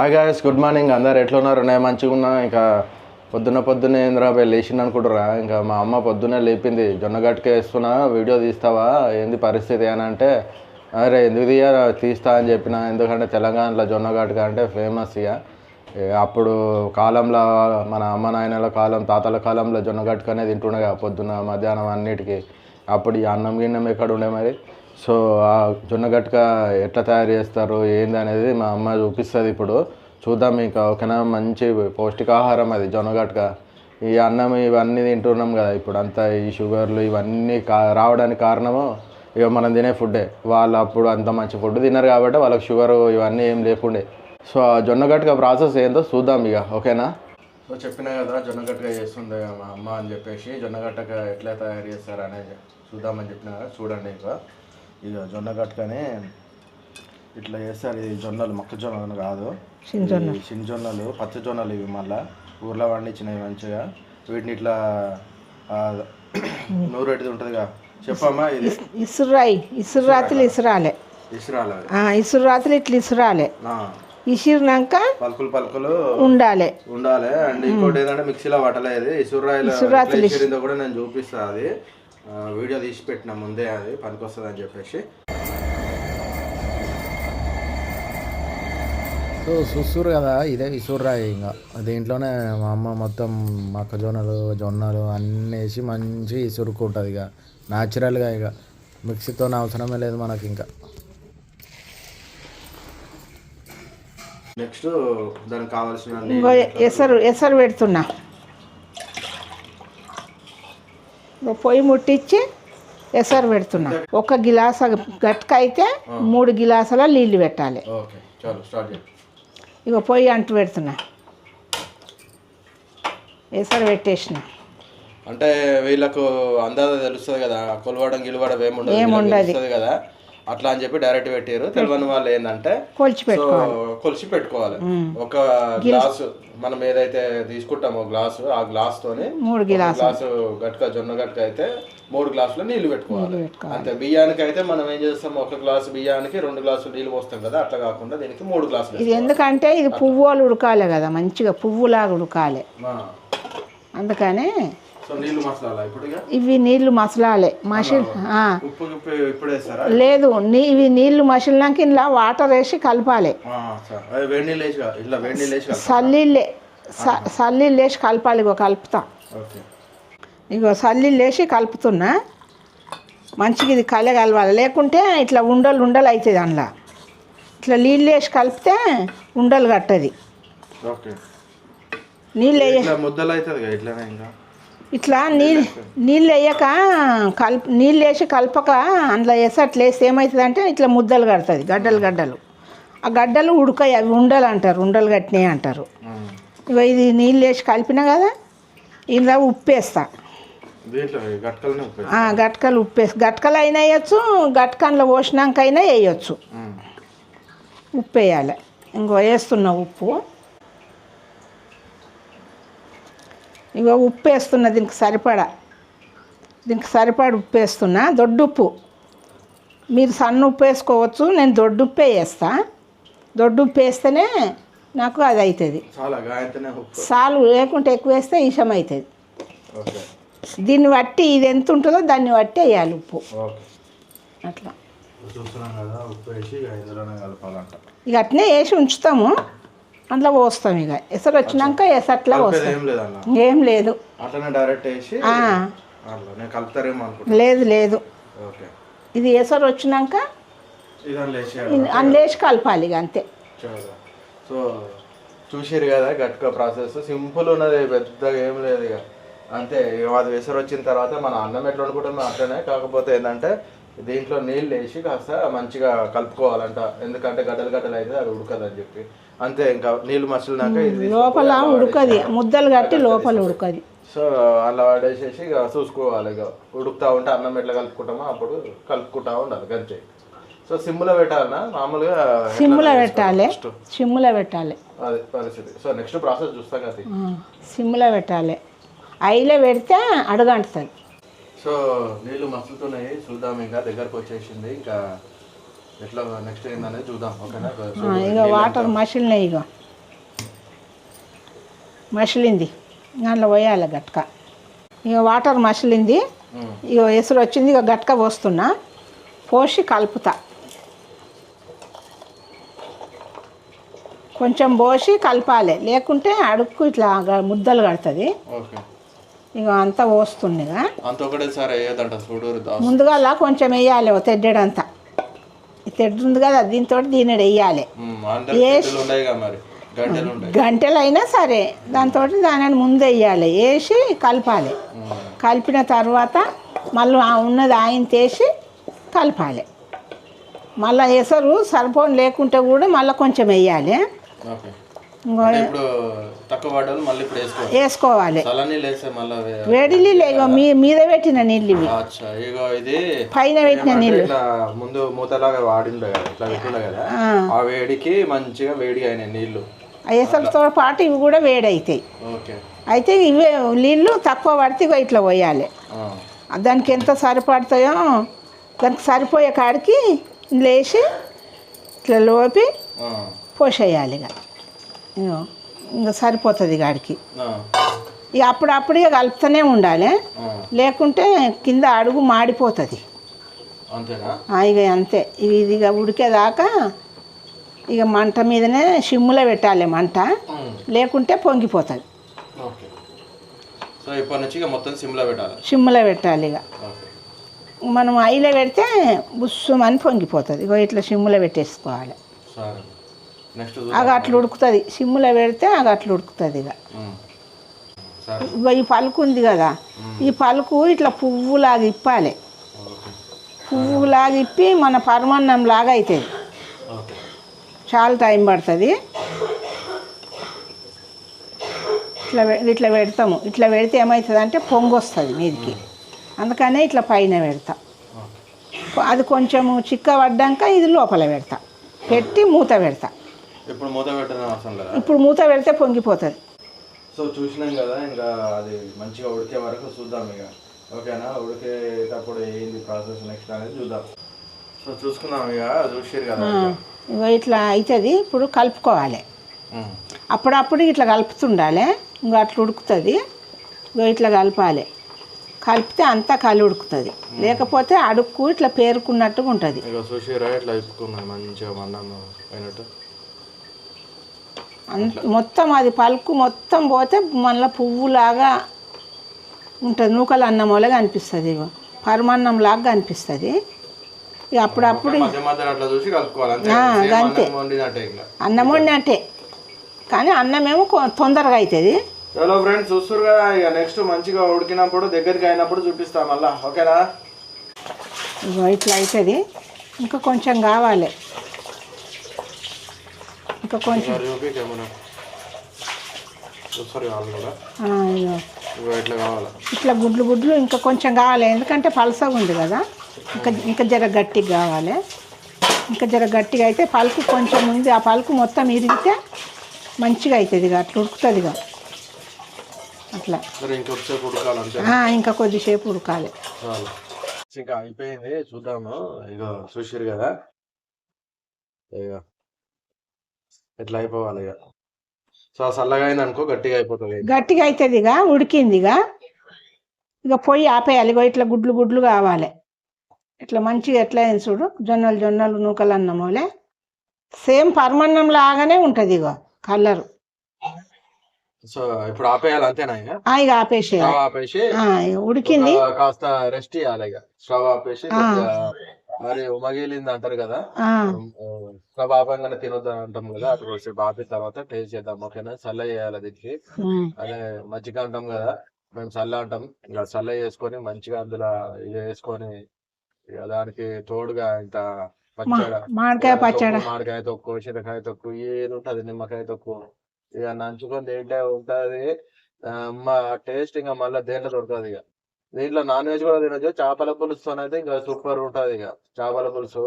Hi guys good morning అందరు ఎట్లున్నారు? నేను మంచిగా ఉన్నా. ఇంకా పొద్దున్న పొద్దున్నే ఏంద్రా పోయి లేచింది అనుకుంటురా ఇంకా మా అమ్మ పొద్దున్నే లేపింది. జొన్న గట్టుకే వేస్తున్నా. వీడియో తీస్తావా? ఏంది పరిస్థితి అని అంటే అరే ఎందుకు తీయరా? తీస్తా అని చెప్పిన. ఎందుకంటే తెలంగాణలో జొన్న గట్టుక అంటే ఫేమస్ ఇక అప్పుడు కాలంలో మన అమ్మ నాయనల కాలం తాతల కాలంలో జొన్న అనేది తింటుండే పొద్దున్న మధ్యాహ్నం అన్నిటికీ. అప్పుడు ఈ అన్నం గిన్నం ఎక్కడ ఉండే మరి? సో ఆ జొన్న గట్క ఎట్లా తయారు చేస్తారు ఏంది అనేది మా అమ్మ చూపిస్తుంది ఇప్పుడు. చూద్దాం ఇంకా ఓకేనా? మంచి పౌష్టికాహారం అది జొన్న గట్క. ఈ అన్నం ఇవన్నీ తింటున్నాం కదా ఇప్పుడు. అంతా ఈ షుగర్లు ఇవన్నీ కా రావడానికి కారణము ఇక మనం తినే ఫుడ్డే. వాళ్ళు అప్పుడు అంత మంచి ఫుడ్ తిన్నారు కాబట్టి వాళ్ళకి షుగర్ ఇవన్నీ ఏం లేకుండే. సో ఆ జొన్న గట్క ప్రాసెస్ ఏందో చూద్దాం ఇక ఓకేనా? సో చెప్పిన కదా జొన్న గట్టక చేస్తుంది మా అమ్మ అని చెప్పేసి జొన్న గట్టక ఎట్లా తయారు చేస్తారు అనేది చూద్దామని చెప్పిన కదా చూడండి ఇక ఇక జొన్న గట్టకని ఇట్లా చేస్తారు. ఇది జొన్నలు మొక్కజొన్నలు కాదు. చిన్న జొన్నలు. పచ్చ జొన్నలు ఇవి మళ్ళా ఊర్లో పండించినవి మంచిగా. వీటిని ఇట్లా ఆ, నూరెటిది ఉంటుందిగా. చెప్పమ్మా ఇది. ఇసురాయి ఇసురాతులు ఇసురాలే. ఇసురాల ఆ, ఇసురాతులు ఇట్లా ఇసురాలే. ఇసిరినాక పలుకులు పలుకులు ఉండాలి. ఉండాలి. అండ్ ఇంకోటి ఏంటంటే మిక్సీలో పట్టలేదు. ఇసురాయిలో కూడా నేను చూపిస్తా అది. వీడియో తీసి పెట్టిన ముందే అది పనికొస్తుంది అని చెప్పేసి. సో సుస్సురు కదా ఇదే ఇసుర్రాయి ఇంకా. దీంట్లోనే మా అమ్మ మొత్తం మొక్కజొన్నలు జొన్నలు అన్నీ వేసి మంచి ఇసురుకుంటుంది ఇక. న్యాచురల్గా ఇక. మిక్సీతో అవసరమే లేదు మనకి ఇంకా. నెక్స్ట్ దానికి కావాల్సిన ఇంకో ఎసరు ఎసరు పెడుతున్నా ఇంకో పొయ్యి ముట్టించి ఎసరు పెడుతున్నా. ఒక గిలాస గట్క అయితే మూడు గిలాసుల నీళ్ళు పెట్టాలి. ఇక పొయ్యి అంటు పెడుతున్నా. ఎసరు పెట్టేసిన. అంటే వీళ్ళకు అందాజ తెలుస్తుంది కదా కొలవడం గిలవడం ఏముండదు కదా. అట్లా అని చెప్పి డైరెక్ట్ పెట్టారు తెలియని వాళ్ళు ఏంటంటే కొలిచి పెట్టుకోవాలి. ఒక గ్లాసు. మనం ఏదైతే తీసుకుంటామో గ్లాసు ఆ గ్లాస్ తోని గ్లాసు గట్క జొన్న గట్క అయితే మూడు గ్లాసులు నీళ్ళు పెట్టుకోవాలి. అంతే. బియ్యానికి అయితే మనం ఏం చేస్తాం ఒక గ్లాసు బియ్యానికి రెండు గ్లాసులు నీళ్ళు పోస్తాం కదా అట్లా కాకుండా దీనికి మూడు గ్లాసులు ఇది ఎందుకంటే ఇది పువ్వులు ఉడకాలి కదా మంచిగా పువ్వులాగా ఉడకాలి. అందుకని ఇవి నీళ్ళు మసలాలే. మసిల్ లేదు ఇవి నీళ్ళు మసిలినాక ఇలా వాటర్ వేసి కలపాలి. సల్లీళ్ళే. సల్లీళ్ళు వేసి కలపాలి ఇగో కలుపుతా. ఇగో సల్లీళ్ళు వేసి కలుపుతున్నా. మంచిగా ఇది కలే కలవాలి లేకుంటే ఇట్లా ఉండలు ఉండలు అవుతుంది అందులో ఇట్లా నీళ్ళు వేసి కలిపితే ఉండలు కట్టది. నీళ్ళు ముద్దలు అవుతుంది ఇట్లానే ఇంకా? ఇట్లా నీళ్ళు నీళ్ళు వేయక కల్ప నీళ్ళు వేసి కలపక అందులో వేసి అట్లా వేస్తే ఏమవుతుంది అంటే ఇట్లా ముద్దలు కడుతుంది గడ్డలు గడ్డలు. ఆ గడ్డలు ఉడకాయి అవి ఉండలు అంటారు ఉండలు కట్టినాయి అంటారు. ఇగో ఇది నీళ్ళు వేసి కలిపినా కదా ఇందులో ఉప్పు వేస్తా గట్కలు ఉప్పు వేసి గట్కలు అయినా వేయచ్చు గట్కంలో పోసినాక అయినా వేయచ్చు. ఉప్పు వేయాలి ఇంకో వేస్తున్నా ఉప్పు. ఇంకో ఉప్పు వేస్తున్నా దీనికి సరిపడా. దీనికి సరిపడా ఉప్పు వేస్తున్నా దొడ్డు ఉప్పు మీరు సన్న ఉప్పు వేసుకోవచ్చు నేను దొడ్డు ఉప్పే వేస్తా. దొడ్డు ఉప్పు వేస్తేనే నాకు అది అవుతుంది సాలు లేకుంటే ఎక్కువ వేస్తే ఇషం అవుతుంది దీన్ని బట్టి ఇది ఎంత ఉంటుందో దాన్ని బట్టి వేయాలి ఉప్పు. అట్లా. ఇక అట్నే వేసి ఉంచుతాము. అందులో పోస్తాం ఇక. ఎసరు వచ్చినాక ఎసట్లా పోస్తాం. ఏం లేదు. లేదు లేదు. ఓకే. ఇది ఎసరు వచ్చినాక అందులేసి కలపాలి ఇక అంతే. సో చూసిరు కదా గట్క ప్రాసెస్ సింపుల్ ఉన్నది పెద్దగా ఏం లేదు ఇక. అంతే అది విసరు వచ్చిన తర్వాత మన అన్నం ఎట్లా వండుకుంటామో అట్లనే. కాకపోతే ఏంటంటే దీంట్లో నీళ్ళు వేసి కాస్త మంచిగా కలుపుకోవాలంట. ఎందుకంటే గడ్డలు గడ్డలు అయితే అది ఉడకదని చెప్పి. అంతే ఇంకా నీళ్ళు మసిలినాక ఇది లోపల ఉడకది. ముద్దలు కట్టి లోపల ఉడకది. సో అలా వాడేసేసి ఇక చూసుకోవాలి ఇక. ఉడుకుతా ఉంటే అన్నం ఎట్లా కలుపుకుంటామో అప్పుడు కలుపుకుంటా ఉండాలి అంతే సో సిమ్లో పెట్టాలన్నా మామూలుగా సిమ్లో పెట్టాలి? సిమ్లో పెట్టాలి. అది పరిస్థితి. సో నెక్స్ట్ ప్రాసెస్ చూస్తాం కదా. సిమ్లో పెట్టాలి. ఐలో పెడితే అడుగంటుతుంది. సో నీళ్ళు మసులుతున్నాయి. చూద్దాం ఇంకా దగ్గరకు వచ్చేసింది. ఇంకా ఎట్లా నెక్స్ట్ ఏందనేది చూద్దాం. ఓకేనా? ఇక వాటర్ మసిలినాయి ఇక మసిలింది. దాంట్లో పోయాలి గట్క. ఇక వాటర్ మసిలింది. ఇక ఎసురు వచ్చింది. ఇక గట్క పోస్తున్నా. పోసి కలుపుతా. కొంచెం పోసి కలపాలి. లేకుంటే అడుక్కు ఇట్లా ముద్దలు కడుతుంది. ఓకే. ఇక అంతా పోస్తుంది ఇక అంత ఒకటేసారి వేయదంట చూడూరు దాస్. ముందుగా కొంచెం వేయాలి తెడ్డడంతా. ఈ తెడ్డు ఉంది కదా దీంతో దీని వేయాలి. గంటలు అయినా సరే దాంతో దానిని ముందు వేయాలి. వేసి కలపాలి. కలిపిన తర్వాత మళ్ళీ ఉన్నది ఆయన తీసి కలపాలి. మళ్ళీ ఎసరు సరిపోని లేకుంటే కూడా మళ్ళీ కొంచెం వేయాలి. ఇప్పుడు తక్కువ పడ్డాలు మళ్ళీ ఇప్పుడు వేసుకోవాలి. వేసుకోవాలి. వేస్తే మళ్ళీ వేడి నీళ్ళు ఇగో మీ మీద పెట్టిన నీళ్ళు ఇవి. అచ్చా ఇగో ఇది పైన పెట్టిన నీళ్ళు. ఇట్లా ముందు మూతలాగా వాడిండే కదా ఇట్లా పెట్టిండే కదా ఆ, వేడికి మంచిగా వేడిగా అయినాయి నీళ్ళు. ఆ ఎసరుతో పాటు ఇవి కూడా వేడి అవుతాయి ఓకే. అయితే ఇవే నీళ్ళు తక్కువ పడితే ఇట్లా పోయాలి. దానికి ఎంత సరిపడతాయో దానికి సరిపోయే కాడికి లేచి ఇట్లా లోపి. పోసేయాలి ఇక ఇంకా సరిపోతుంది గాడికి. ఇక అప్పుడప్పుడు ఇక కలుపుతూనే ఉండాలి. లేకుంటే కింద అడుగు మాడిపోతుంది. ఇక అంతే. ఇవి ఇది ఇక ఉడికేదాకా ఇక మంట మీదనే సిమ్ములో పెట్టాలి మంట. లేకుంటే పొంగిపోతుంది. సో ఇప్పటి నుంచి ఇక మొత్తం సిమ్లో పెట్టాలి. సిమ్ములో పెట్టాలి ఇక. మనం ఐలో పెడితే బుస్సుమని పొంగిపోతుంది. ఇగో ఇట్లా సిమ్ములో పెట్టేసుకోవాలి. అగ అట్లా ఉడుకుతుంది. సిమ్ములో పెడితే అగ అట్లా ఉడుకుతుంది ఇక. ఈ పలుకు ఉంది కదా. ఈ పలుకు ఇట్లా పువ్వులాగా ఇప్పాలి. పువ్వులాగా ఇప్పి మన పరమాన్నం లాగా అవుతుంది చాలా టైం పడుతుంది. ఇట్లా ఇట్లా పెడతాము. ఇట్లా పెడితే ఏమవుతుంది అంటే పొంగు వస్తుంది మీదికి. అందుకనే ఇట్లా పైన పెడతా. అది కొంచెము చిక్క పడ్డాక ఇది లోపల పెడతా. పెట్టి మూత పెడతా. ఇప్పుడు మూత పెట్టడం అవసరం లేదా? ఇప్పుడు మూత పెడితే పొంగిపోతుంది సో చూసినాం కదా ఇంకా అది మంచిగా ఉడికే వరకు చూద్దాం ఇక. ఓకేనా? ఉడికేటప్పుడు ఏంది ప్రాసెస్ నెక్స్ట్ అనేది చూద్దాం. సో చూసుకుందాం ఇక చూసారు కదా. ఇగో ఇట్లా అవుతుంది ఇప్పుడు కలుపుకోవాలి. అప్పుడప్పుడు ఇట్లా కలుపుతుండాలి ఇంకో అట్లా ఉడుకుతుంది. ఇంకో ఇట్లా కలపాలి. కలిపితే అంతా కలి ఉడుకుతుంది. లేకపోతే అడుక్కు ఇట్లా పేరుకున్నట్టుగా ఉంటుంది. ఇక చూసిరా ఇట్లా మంచిగా మన్నం అయినట్టు. మొత్తం అది పలుకు మొత్తం పోతే మళ్ళీ పువ్వులాగా ఉంటుంది. నూకలు అన్నంలాగా అనిపిస్తుంది ఇగో. పరమాన్నం లాగా అనిపిస్తుంది ఇక అప్పుడప్పుడు అంతే. అన్నం వండినట్టే అన్నం వండినట్టే. కానీ అన్నమేమో తొందరగా అవుతుంది చలో ఫ్రెండ్స్ చూస్తారు కదా ఇక నెక్స్ట్ మంచిగా ఉడికినప్పుడు దగ్గరికి అయినప్పుడు చూపిస్తా మళ్ళా. ఓకేనా? ఇగో ఇట్లా అవుతుంది ఇంకా కొంచెం కావాలి. ఇంకా కొంచెం. ఇట్లా గుడ్లు గుడ్లు ఇంకా కొంచెం కావాలి. ఎందుకంటే పలసగా ఉంది కదా. ఇంకా ఇంకా జర గట్టిగా కావాలి. ఇంకా జర గట్టిగా అయితే పలుకు కొంచెం ఉంది. ఆ పలుకు మొత్తం ఇరిగితే మంచిగా అవుతుంది ఇక. అట్లా ఉడుకుతుంది ఇక. అట్లా. ఇంకా కొద్దిసేపు ఉడకాలి ఇంకా అయిపోయింది. చూద్దాము. ఇక చూసారు కదా. ఇక ఎట్లా అయిపోవాలి ఇక సో చల్లగా అయింది అనుకో గట్టిగా అయిపోతుంది. గట్టిగా అవుతుంది ఇక ఉడికింది ఇక ఇక పొయ్యి ఆపేయాలి. ఇగో ఇట్లా గుడ్లు గుడ్లు కావాలి. ఇట్లా మంచిగా ఎట్లా అయింది చూడు? జొన్నలు జొన్నలు నూకలు అన్నమోలే సేమ్ పరమన్నం లాగానే ఉంటుంది ఇగో కలరు. సో ఇప్పుడు ఆపేయాలి అంతేనా ఇక ఆ, ఇక ఆపేసి ఆ, ఇక ఉడికింది. కాస్త రెస్ట్ ఇవ్వాలి ఇక స్టవ్ ఆపేసి మరి ఉమగిలింది అంటారు కదా? స్టవ్ ఆపంగానే తినొద్దు అంటాం కదా అటు కొద్దిసేపు ఆపిన తర్వాత టేస్ట్ చేద్దాం ఓకేనా? చల్ల చేయాలి దీనికి. అదే మజ్జిగ అంటాం కదా మేము చల్ల అంటాం. ఇంకా చల్ల చేసుకొని మంచిగా అందులో వేసుకొని ఇక దానికి తోడుగా ఇంత మామిడికాయ పచ్చడి. మామిడికాయ తొక్కు చింతకాయ తొక్కు ఏది ఉంటది నిమ్మకాయ తొక్కు. ఇక నంచుకొని తింటే ఉంటది. టేస్ట్ ఇంకా మళ్ళీ దేంట్లో దొరకదు ఇక? దీంట్లో నాన్ వెజ్ కూడా తినొచ్చు. చేపల పులుసుతో అయితే ఇంకా సూపర్ ఉంటది ఇక. చేపల పులుసు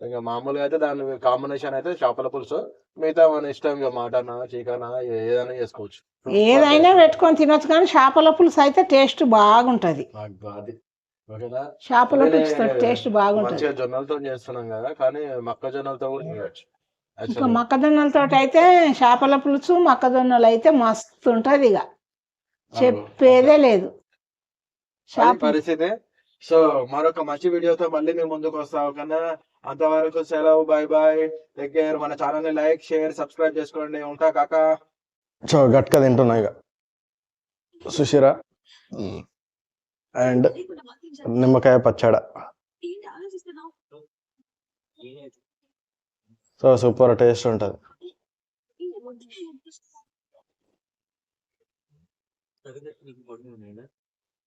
ఇంకా మామూలుగా అయితే దాని కాంబినేషన్ అయితే చేపల పులుసు మిగతా మన ఇష్టం ఇక మటన్ చికెన్ ఏదైనా చేసుకోవచ్చు. ఏదైనా పెట్టుకొని తినొచ్చు కానీ చేపల పులుసు అయితే టేస్ట్ బాగుంటుంది. ఓకేనా? చేపల అదే పులుసుతో టేస్ట్ బాగుంటుంది. జొన్నలతో చేస్తున్నాం కదా కానీ మొక్కజొన్నలతో కూడా చేయొచ్చు ఇంకా మొక్కజొన్నలతో అయితే చేపల పులుసు మొక్కజొన్నలు అయితే మస్తు ఉంటుంది ఇక. చెప్పేదే లేదు. పరిస్థితి. సో మరొక మంచి వీడియోతో మళ్ళీ మేము ముందుకు వస్తాం కన్నా. అంతవరకు సెలవు బాయ్ బాయ్ టేక్ కేర్ మన ఛానల్ని లైక్ షేర్ సబ్స్క్రైబ్ చేసుకోండి. ఉంటా కాక. సో గట్క తింటున్నా ఇక సుశిరా. అండ్ నిమ్మకాయ పచ్చడ. సో సూపర్ టేస్ట్ ఉంటుంది.